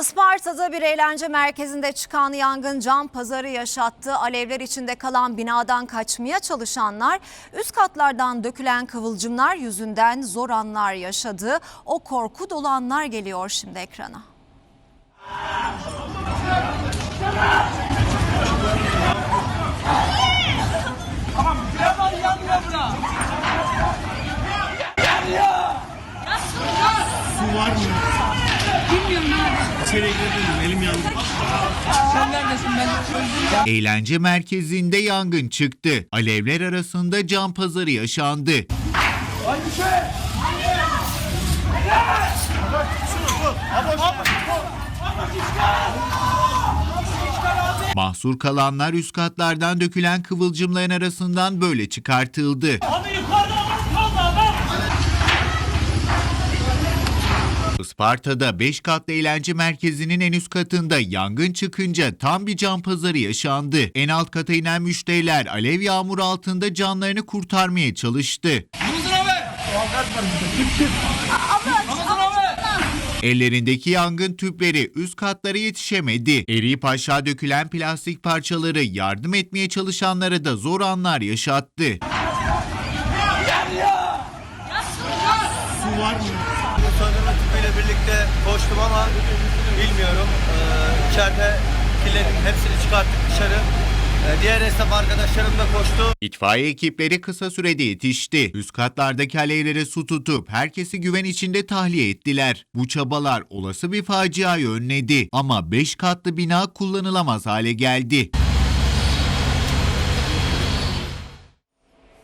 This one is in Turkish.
Isparta'da bir eğlence merkezinde çıkan yangın can pazarı yaşattı. Alevler içinde kalan binadan kaçmaya çalışanlar üst katlardan dökülen kıvılcımlar yüzünden zor anlar yaşadı. O korku dolu anlar geliyor şimdi ekrana. Su var mı? Bilmiyorum abi. İçeriye girdim elim yandı. Sen neredesin ben öldüm. Eğlence merkezinde yangın çıktı. Alevler arasında can pazarı yaşandı. Mahsur kalanlar üst katlardan dökülen kıvılcımların arasından böyle çıkartıldı. Isparta'da 5 katlı eğlence merkezinin en üst katında yangın çıkınca tam bir can pazarı yaşandı. En alt kata inen müşteriler alev yağmuru altında canlarını kurtarmaya çalıştı. Ellerindeki yangın tüpleri üst katlara yetişemedi. Eriyip aşağı dökülen plastik parçaları yardım etmeye çalışanlara da zor anlar yaşattı. Su var mı? Söndürme tüpüyle birlikte koştum ama bilmiyorum. Ee, içeride killerin hepsini çıkarttık dışarı. Ee, diğer esnaf arkadaşlarım da koştu. İtfaiye ekipleri kısa sürede yetişti. Üst katlardaki alevlere su tutup herkesi güven içinde tahliye ettiler. Bu çabalar olası bir faciayı önledi ama 5 katlı bina kullanılamaz hale geldi.